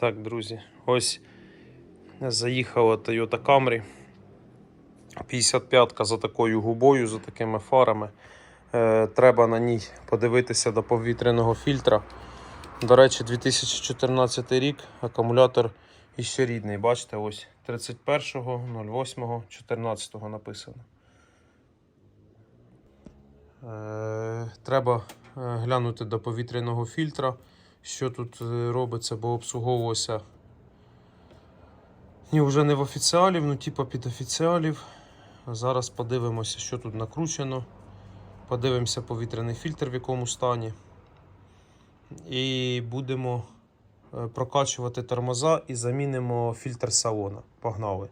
Так, друзі, ось заїхала Toyota Camry. 55-ка за такою губою, за такими фарами. Е, треба на ній подивитися до повітряного фільтра. До речі, 2014 рік акумулятор іще рідний. Бачите, ось 31.08.14 написано. Е, треба е, глянути до повітряного фільтра, що тут е, робиться, бо обслуговувався. Ні, вже не в офіціалів, ну типа під офіціалів. Зараз подивимося, що тут накручено. Подивимося повітряний фільтр в якому стані. І будемо е, прокачувати тормоза і замінимо фільтр салона. Погнали.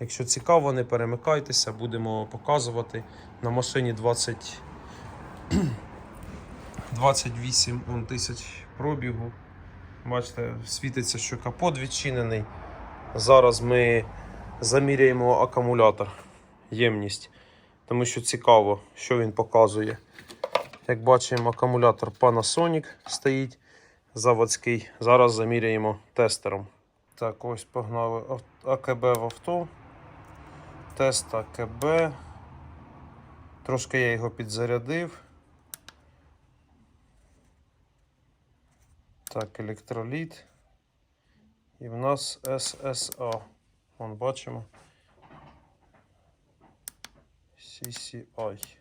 Якщо цікаво, не перемикайтеся, будемо показувати на машині 20 28 тисяч пробігу. Бачите, світиться, що капот відчинений. Зараз ми заміряємо акумулятор, ємність, тому що цікаво, що він показує. Як бачимо, акумулятор Panasonic стоїть заводський. Зараз заміряємо тестером. Так, ось погнали АКБ в авто. Тест АКБ. Трошки я його підзарядив. Так, електроліт. І в нас SSA. Вон бачимо. CCI.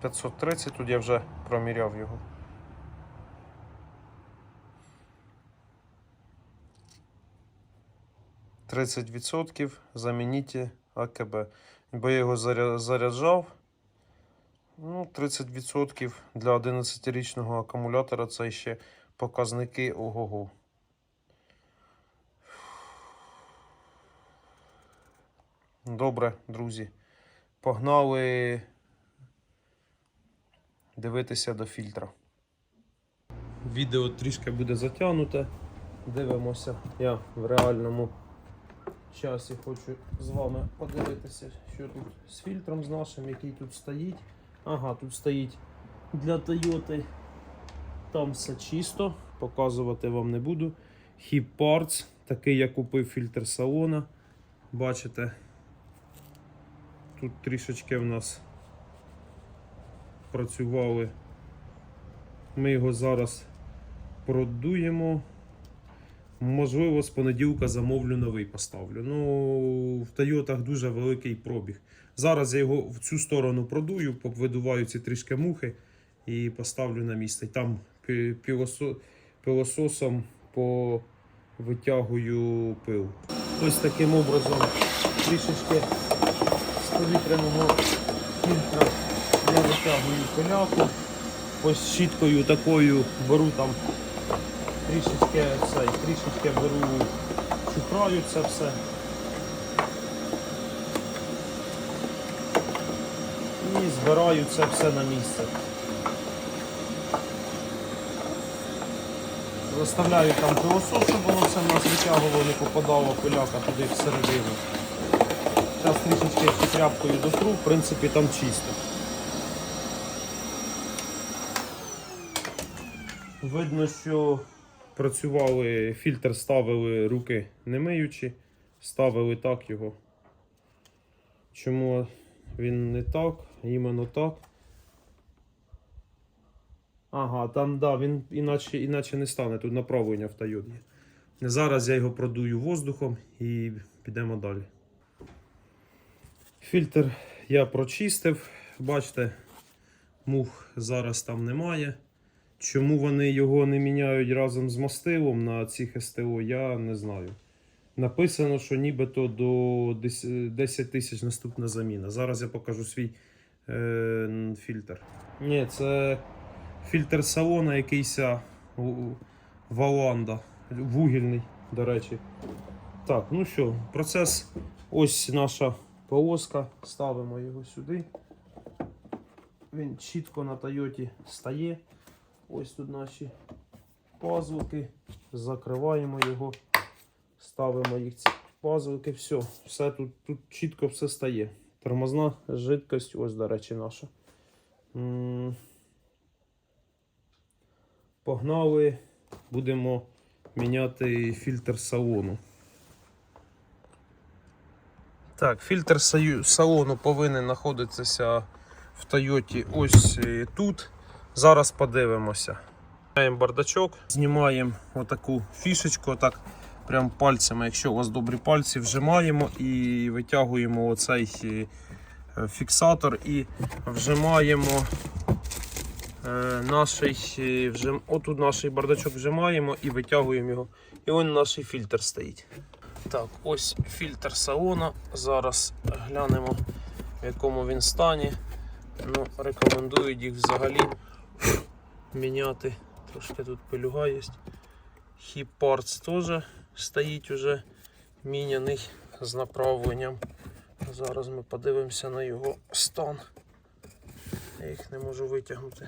П'ятсот тридцять, тут я вже проміряв його. Тридцять відсотків замініть АКБ. Бо я його заряджав. Ну, 30% для 11-річного акумулятора це ще показники ого-го. Добре, друзі. Погнали дивитися до фільтра. Відео трішки буде затягнуте. Дивимося. Я в реальному часі хочу з вами подивитися, що тут з фільтром з нашим, який тут стоїть. Ага, тут стоїть для Toyota. Там все чисто, показувати вам не буду. Hip Parts, такий я купив фільтр салона. Бачите, тут трішечки в нас працювали. Ми його зараз продуємо. Можливо, з понеділка замовлю новий поставлю. Ну, в Тойотах дуже великий пробіг. Зараз я його в цю сторону продую, повидуваю ці трішки мухи і поставлю на місце. Там пилососом по витягую пил. Ось таким образом трішечки з повітряного фільтра я витягую пиляку. Ось щіткою такою беру там трішечки цей, трішечки беру, чухраю це все. І збираю це все на місце. Заставляю там пилосос, щоб воно все нас витягувало, не попадало пиляка туди всередину. Зараз трішечки тряпкою дотру, в принципі там чисто. Видно, що працювали, фільтр ставили руки не миючи, ставили так його. Чому він не так, іменно так. Ага, там да, він іначе, іначе не стане, тут направлення в Toyota є. Зараз я його продую воздухом і підемо далі. Фільтр я прочистив, бачите, мух зараз там немає. Чому вони його не міняють разом з мастилом на цих СТО, я не знаю. Написано, що нібито до 10 тисяч наступна заміна. Зараз я покажу свій е, фільтр. Ні, це фільтр салона якийсь Валанда. Вугільний, до речі. Так, ну що, процес. Ось наша полоска. Ставимо його сюди. Він чітко на Тойоті стає. Ось тут наші пазлики. Закриваємо його, ставимо їх ці пазлики. Все, все тут, тут чітко все стає. Тормозна жидкость, ось, до речі, наша. Погнали, будемо міняти фільтр салону. Так, фільтр салону повинен знаходитися в Тойоті ось е, тут. Зараз подивимося. Знімаємо бардачок, знімаємо отаку фішечку, отак прям пальцями, якщо у вас добрі пальці, вжимаємо і витягуємо оцей е, е, фіксатор і вжимаємо е, наш, вжим... отут наш бардачок вжимаємо і витягуємо його. І ось наш фільтр стоїть. Так, ось фільтр салона. Зараз глянемо, в якому він стані. Ну, рекомендують їх взагалі міняти. Трошки тут пилюга є. Hip теж стоїть уже міняний з направленням. Зараз ми подивимося на його стан. Я їх не можу витягнути.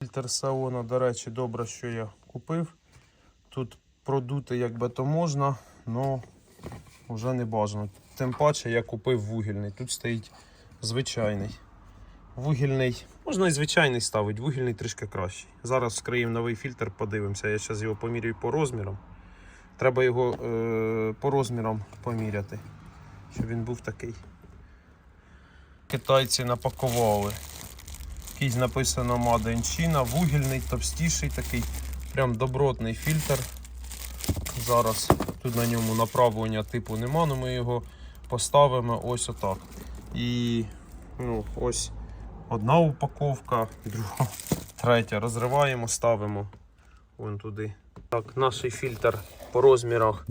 Фільтр салона, до речі, добре, що я купив. Тут продути як би то можна, але вже не бажано. Тим паче я купив вугільний. Тут стоїть звичайний. Вугільний, можна і звичайний ставити, вугільний трішки кращий. Зараз вскриємо новий фільтр, подивимося. Я зараз його поміряю по розмірам. Треба його е, по розмірам поміряти, щоб він був такий. Китайці напакували. Якийсь написано Made вугільний, товстіший такий, прям добротний фільтр. Зараз тут на ньому направлення типу нема, але ми його поставимо ось отак. І ну, ось одна упаковка, друга, третя. Розриваємо, ставимо вон туди. Так, наш фільтр по розмірах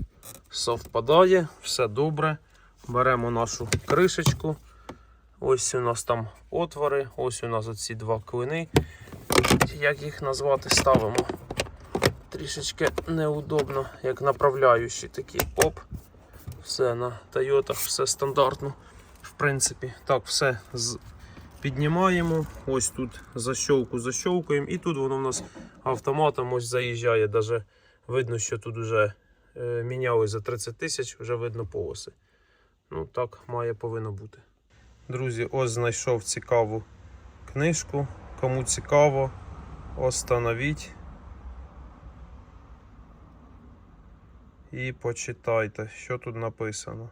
совпадає, все добре. Беремо нашу кришечку. Ось у нас там отвори, ось у нас оці два клини. Як їх назвати, ставимо. Трішечки неудобно, як направляючі такі. Оп. Все на Тойотах, все стандартно. В принципі, так, все з... піднімаємо. Ось тут защолку защолкуємо. І тут воно в нас автоматом ось заїжджає. Даже видно, що тут вже е, міняли за 30 тисяч, вже видно полоси. Ну так має повинно бути. Друзі, ось знайшов цікаву книжку. Кому цікаво, остановіть. І почитайте, що тут написано.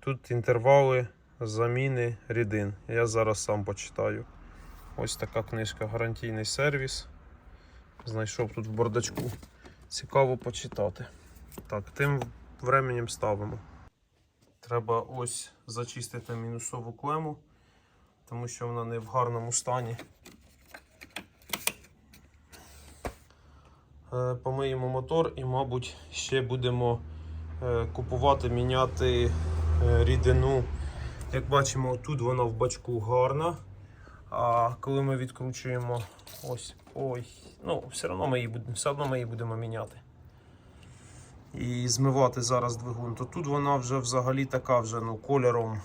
Тут інтервали заміни рідин. Я зараз сам почитаю. Ось така книжка Гарантійний сервіс. Знайшов тут в бардачку. Цікаво почитати. Так, тим временем ставимо. Треба ось зачистити мінусову клему, тому що вона не в гарному стані. Е, Помиємо мотор і, мабуть, ще будемо е, купувати, міняти е, рідину. Як бачимо, тут вона в бачку гарна. А коли ми відкручуємо ось ой, ну все одно ми її будемо, все одно ми її будемо міняти. І змивати зараз двигун, то тут вона вже взагалі така вже ну, кольором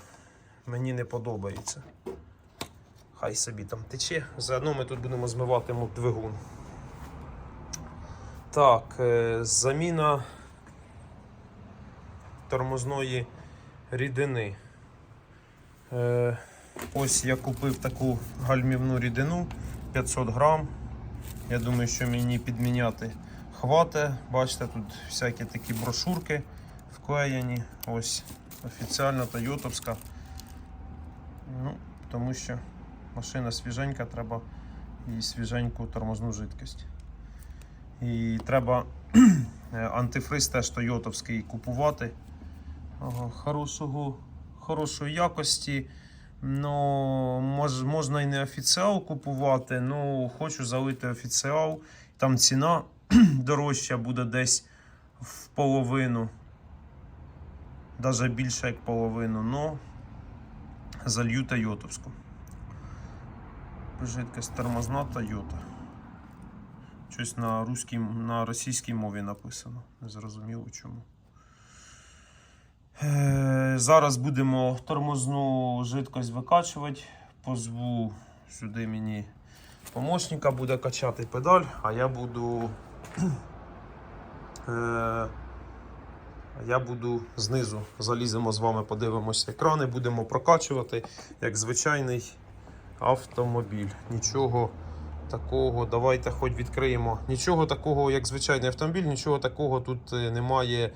мені не подобається. Хай собі там тече. Заодно ми тут будемо змивати двигун. Так, е, заміна тормозної рідини. Е, Ось я купив таку гальмівну рідину 500 грам. Я думаю, що мені підміняти хвате. Бачите, тут всякі такі брошурки вклеєні. Ось офіціальна Тойотовська. Ну, тому що машина свіженька, треба їй свіженьку тормозну жидкость. І треба е, антифриз теж Тойотовський купувати. Ага, хорошого, хорошої якості. Ну, мож, можна і не офіціал купувати, ну хочу залити офіціал. Там ціна дорожча буде десь в половину. Навіть більше як половину, но залью Тойотовську. Жидкость тормозна Тойота. Щось на, русській, на російській мові написано. Не зрозуміло чому. Е, Зараз будемо тормозну жидкость викачувати. Позву сюди мені помощника буде качати педаль, а я буду е, я буду знизу. Заліземо з вами, подивимося екрани, будемо прокачувати як звичайний автомобіль. Нічого такого, давайте хоч відкриємо. Нічого такого, як звичайний автомобіль, нічого такого тут е, немає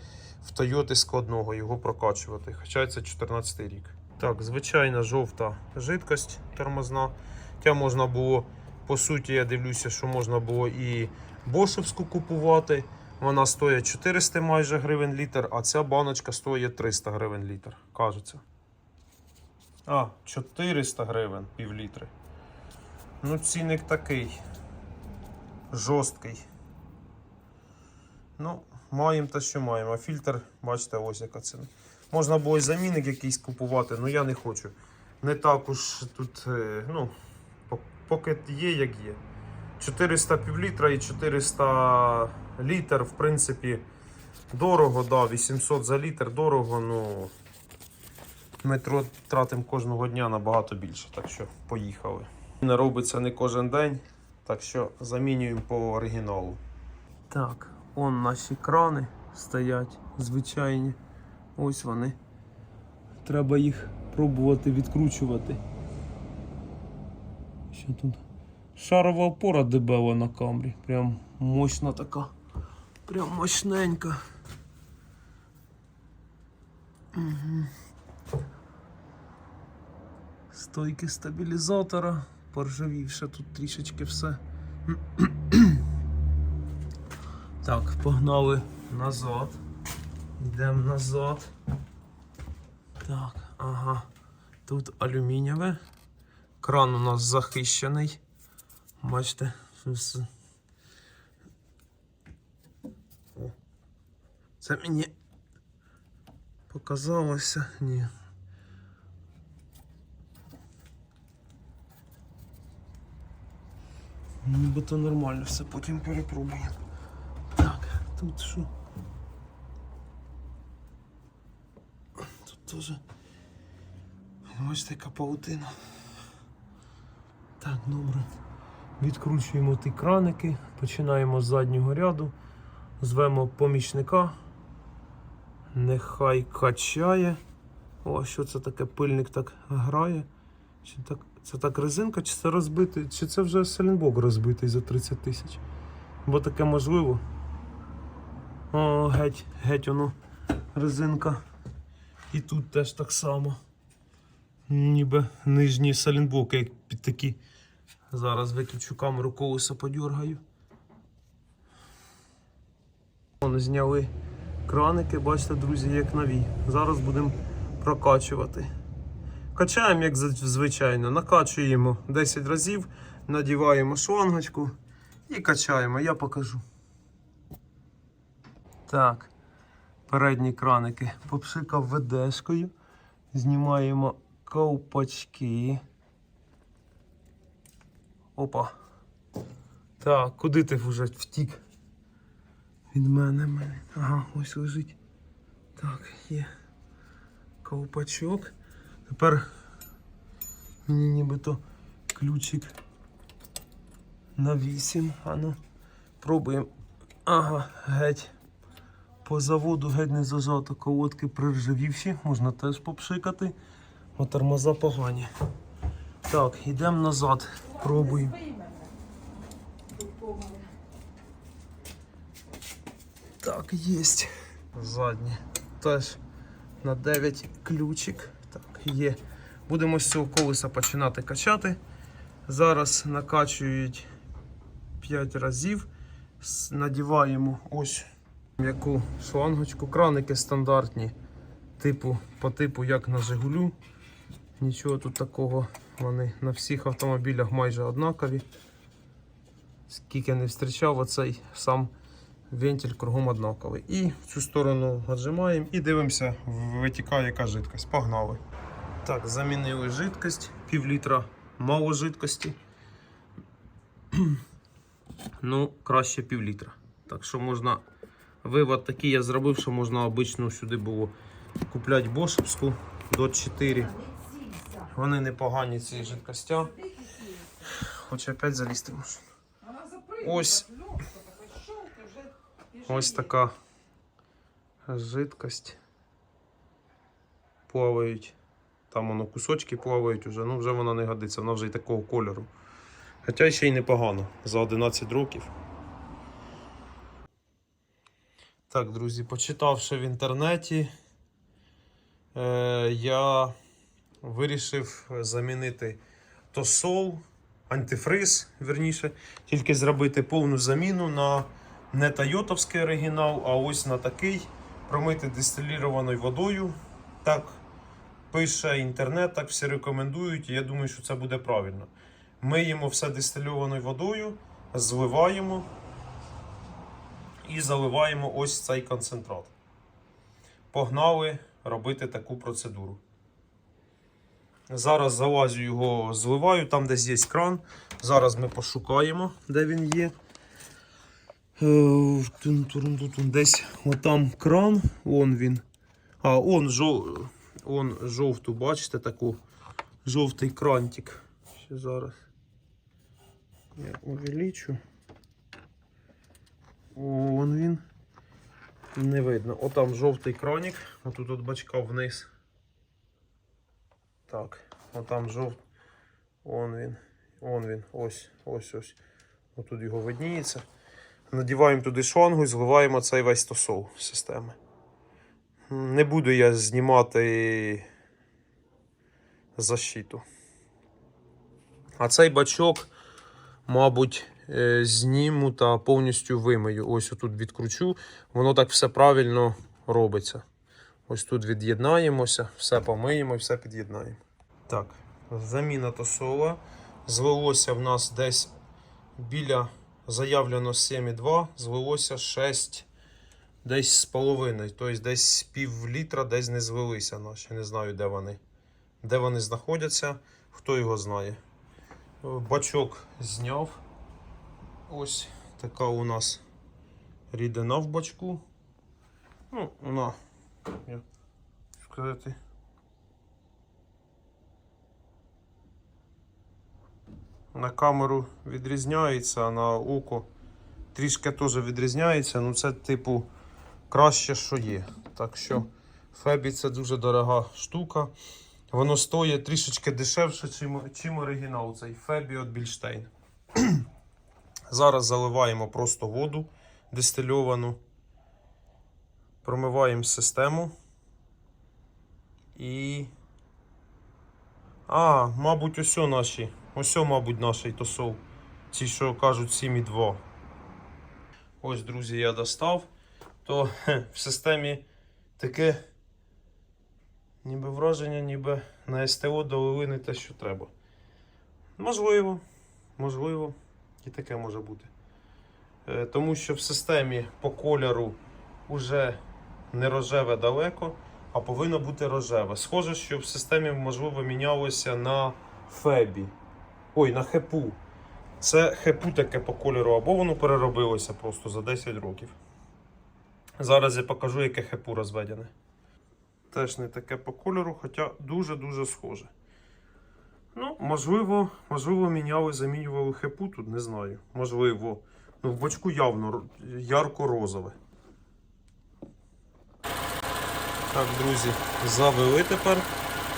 в Toyota складного його прокачувати. Хоча це 14 рік. Так, звичайна жовта жидкость тормозна. Тя можна було, по суті, я дивлюся, що можна було і бошевську купувати. Вона стоїть 400 майже гривень літр, а ця баночка стоїть 300 гривень літр, кажеться. А, 400 гривень пів літри. Ну, цінник такий. Жорсткий. Ну, маємо те, що маємо. А фільтр, бачите, ось яка ціна. Можна було й замінник якийсь купувати, але я не хочу. Не так уж тут, е, ну, поки є, як є. 400 півлітра і 400 літр, в принципі, дорого, да, 800 за літр дорого, ну ми тратимо кожного дня набагато більше, так що поїхали. Не робиться не кожен день, так що замінюємо по оригіналу. Так, он наші крани стоять звичайні. Ось вони. Треба їх пробувати відкручувати. Що тут? Шарова опора дебела на камрі. Прям мощна така. Прям мощненька. Угу. Стойки стабілізатора. Поржавівше тут трішечки все. Так, погнали назад. Йдемо назад. Так, ага. Тут алюмінієве. Кран у нас захищений. Бачите. Це мені показалося. Ні. Нібито нормально все, потім перепробуємо. Тут що? Тут теж. Бачите, яка паутина. Так, добре. Відкручуємо ті краники, починаємо з заднього ряду, звемо помічника. Нехай качає. О, що це таке? Пильник так грає. Чи так, це так резинка, чи це розбитий, чи це вже селенбок розбитий за 30 тисяч. Бо таке можливо. О, геть, геть воно резинка. І тут теж так само. Ніби нижні салінблоки, як під такі. Зараз виключу камеру, колеса подергаю. Вон зняли краники, бачите, друзі, як нові. Зараз будемо прокачувати. Качаємо, як звичайно, накачуємо 10 разів, надіваємо шлангочку і качаємо, я покажу. Так, передні краники попшикав ведешкою. Знімаємо ковпачки. Опа. Так, куди ти вже втік? Від мене мене. Ага, ось лежить. Так, є. Ковпачок. Тепер мені нібито ключик на 8. Ану, пробуємо. Ага, геть. По заводу геть не зажато, колодки приржавівші, можна теж попшикати, а тормоза погані. Так, йдемо назад, пробуємо. Так, єсть. Задні. Теж на 9 ключик. Так, є. Будемо з цього колеса починати качати. Зараз накачують 5 разів. Надіваємо ось м'яку шлангочку. Краники стандартні, типу, по типу як на Жигулю. Нічого тут такого, вони на всіх автомобілях майже однакові. Скільки не зустрічав, оцей сам вентиль кругом однаковий. І в цю сторону віджимаємо і дивимося, витікає яка жидкость. Погнали. Так, замінили жидкость, пів літра мало жидкості. ну, краще пів літра. Так що можна. Вивод такий я зробив, що можна обичну сюди було купляти бошевську до 4. Вони непогані ці жидкостя. Хочу опять залізти машину. Ось, ось така жидкость. Плавають. Там воно кусочки плавають уже, ну вже вона не годиться, вона вже й такого кольору. Хоча ще й непогано за 11 років. Так, друзі, почитавши в інтернеті, е, я вирішив замінити тосол, антифриз, верніше, тільки зробити повну заміну на не тойотовський оригінал, а ось на такий промити дистилірованою водою. Так пише інтернет, так всі рекомендують, і я думаю, що це буде правильно. Миємо все дистильованою водою, зливаємо і заливаємо ось цей концентрат. Погнали робити таку процедуру. Зараз залазю його, зливаю, там десь є кран. Зараз ми пошукаємо, де він є. Е. Десь отам кран, он він. А, он, жов... он жовту, бачите, таку жовтий крантик. Ще зараз. Я увеличу. Вон він. Не видно. Отам жовтий кранік. Отут от бачка вниз. Так, отам жовт. Вон він. Вон він. Ось, ось, ось. Отут його видніється. Надіваємо туди шлангу і зливаємо цей весь тосол системи. Не буду я знімати защиту. А цей бачок, мабуть, зніму та повністю вимию. Ось отут відкручу. Воно так все правильно робиться. Ось тут від'єднаємося, все помиємо і все під'єднаємо. Так, заміна тосола. Злилося в нас десь біля заявлено 7,2, злилося 6 десь з половиною. Тобто десь пів літра десь не злилися наші. Не знаю, де вони. Де вони знаходяться, хто його знає. Бачок зняв. Ось така у нас рідина в бачку. Ну, вона, як сказати. На камеру відрізняється, а на око трішки теж відрізняється. Ну це, типу, краще, що є. Так що Фебі це дуже дорога штука. Воно стоїть трішечки дешевше, чим, чим оригінал цей Фебі від Більштейн. Зараз заливаємо просто воду дистильовану. Промиваємо систему. І. А, мабуть, ось наші. Ось, мабуть, наш тосол. Ці, що кажуть, 7,2. Ось, друзі, я достав. То хе, в системі таке ніби враження, ніби на СТО долили не те, що треба. Можливо, можливо, і таке може бути. Е, Тому що в системі по кольору вже не рожеве далеко, а повинно бути рожеве. Схоже, що в системі, можливо, мінялося на Фебі. Ой, на хепу. Це хепу таке по кольору, або воно переробилося просто за 10 років. Зараз я покажу, яке хепу розведене. Теж не таке по кольору, хоча дуже-дуже схоже. Ну, можливо, можливо, міняли, замінювали хепу тут, не знаю. Можливо. Ну, в бочку явно ярко-розове. Так, друзі, завели тепер.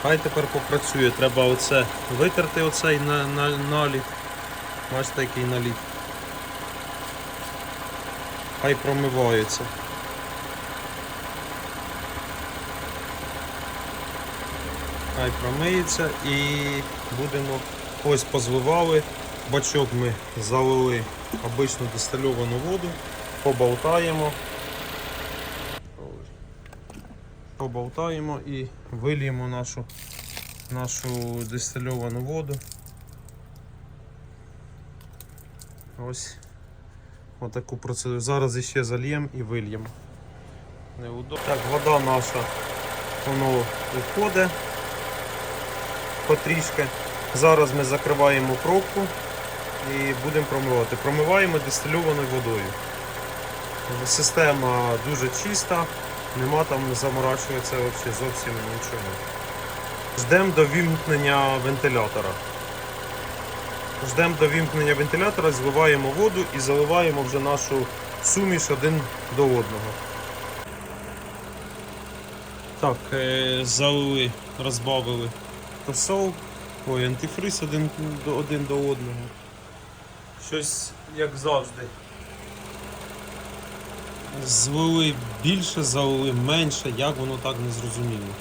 Хай тепер попрацює. Треба оце витерти оцей на, на, наліт. Бачите, який наліт. Хай промивається. Хай промиється і будемо ось позливали. Бачок ми залили обичну дистильовану воду, поболтаємо. Поболтаємо і вильємо нашу, нашу дистильовану воду. Ось отаку процедуру. Зараз іще зальємо і вильємо. Так, вода наша воно виходить потрішки. Зараз ми закриваємо пробку і будемо промивати. Промиваємо дистильованою водою. Система дуже чиста, нема там заморачуватися взагалі зовсім нічого. Ждемо до вімкнення вентилятора. Ждемо до вімкнення вентилятора, зливаємо воду і заливаємо вже нашу суміш один до одного. Так, е, залили, розбавили тосол. Ой, антифриз один до, один до одного. Щось як завжди. Злили більше, залили менше, як воно так не зрозуміло.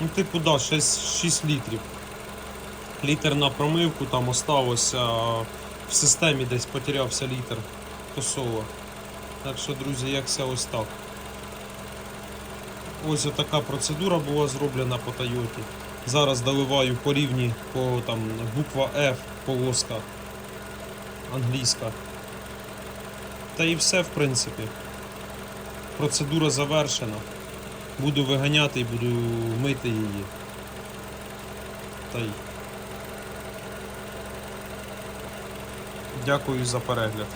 Ну, типу, да, 6, 6 літрів. Літр на промивку там осталося, в системі десь потерявся літр тосола. Так що, друзі, як все ось так. Ось така процедура була зроблена по Тойоті. Зараз доливаю по рівні по там буква F полоска англійська. Та і все, в принципі. Процедура завершена. Буду виганяти і буду мити її. Та й. Дякую за перегляд.